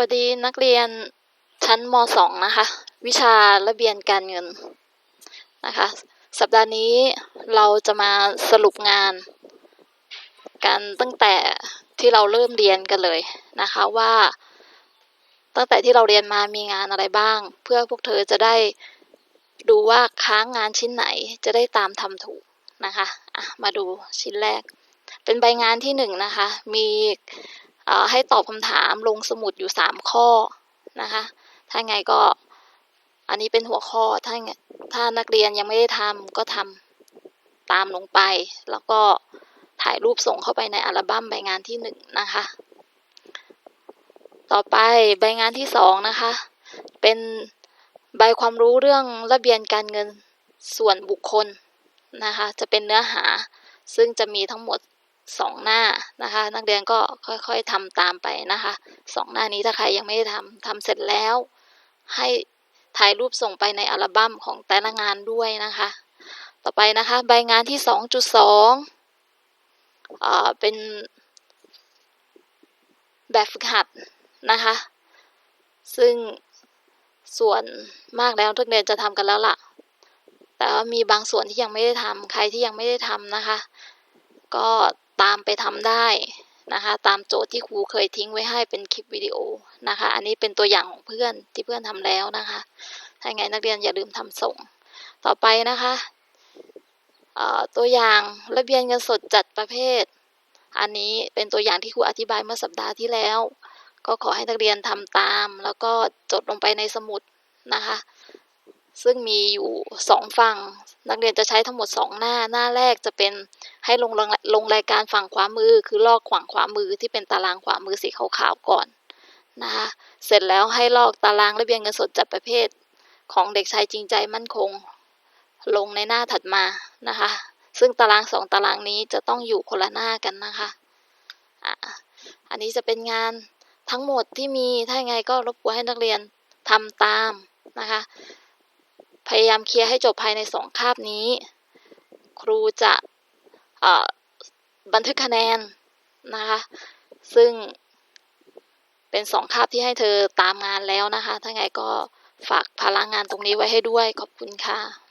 วัสดีนักเรียนชั้นม .2 นะคะ วิชาระเบียนการเงินนะคะ สัปดาห์นี้เราจะมาสรุปงาน กันตั้งแต่ที่เราเริ่มเรียนกันเลยนะคะว่า ตั้งแต่ที่เราเรียนมามีงานอะไรบ้าง เพื่อพวกเธอจะได้ดูว่าค้างงานชิ้นไหนจะได้ตามทำถูกนะคะะมาดูชิ้นแรก เป็นใบงานที่หนึ่งนะคะ มี ให้ตอบคำถามลงสมุดอยู่สามข้อนะคะ ถ้าไงก็อันนี้เป็นหัวข้อถ้าไงถ้านักเรียนยังไม่ได้ทำก็ทำตามลงไป แล้วก็ถ่ายรูปส่งเข้าไปในอัลบั้มใบงานที่หนึ่งนะคะ ต่อไปใบงานที่สองนะคะ เป็นใบความรู้เรื่องระเบียนการเงินส่วนบุคคลนะคะ จะเป็นเนื้อหาซึ่งจะมีทั้งหมด สองหน้านะคะ นักเรียนก็ค่อยๆทำตามไปนะคะสองหน้านี้ถ้าใครยังไม่ได้ทำทำเสร็จแล้ว ให้ถ่ายรูปส่งไปในอัลบั้มของแต่ละงานด้วยนะคะ ต่อไปนะคะใบงานที่สองจุดสองเป็นแบบฝึกหัดนะคะ ซึ่งส่วนมากแล้วนักเรียนจะทำกันแล้วล่ะ แต่ว่ามีบางส่วนที่ยังไม่ได้ทำใครที่ยังไม่ได้ทำนะคะ ก็ ตามไปทำได้นะคะ ตามโจทย์ที่ครูเคยทิ้งไว้ให้เป็นคลิปวิดีโอนะคะ อันนี้เป็นตัวอย่างของเพื่อนที่เพื่อนทำแล้วนะคะถ้าไงนักเรียนอย่าลืมทำส่ง ต่อไปนะคะตัวอย่างระเบียนเงินสดจัดประเภท อันนี้เป็นตัวอย่างที่ครูอธิบายเมื่อสัปดาห์ที่แล้ว ก็ขอให้นักเรียนทำตาม แล้วก็จดลงไปในสมุดนะคะ ซึ่งมีอยู่สองฝั่ง นักเรียนจะใช้ทั้งหมดสองหน้า หน้าแรกจะเป็นให้ลงลงรายการฝั่งขวามือ คือลอกขวางขวามือที่เป็นตารางขวามือสีขาวๆก่อนนะคะเสร็จแล้วให้ลอกตารางระเบียนเงินสดจัดประเภทของเด็กชายจริงใจมั่นคง ลงในหน้าถัดมานะคะ ซึ่งตารางสองตารางนี้จะต้องอยู่คนละหน้ากันนะคะอะอันนี้จะเป็นงานทั้งหมดที่มีถ้าไงก็รบกวนให้นักเรียนทำตามนะคะ พยายามเคลียร์ให้จบภายในสองคาบนี้ ครูจะบันทึกคะแนนนะคะ ซึ่งเป็นสองคาบที่ให้เธอตามงานแล้วนะคะ ถ้าไงก็ฝากพลังงานตรงนี้ไว้ให้ด้วย ขอบคุณค่ะ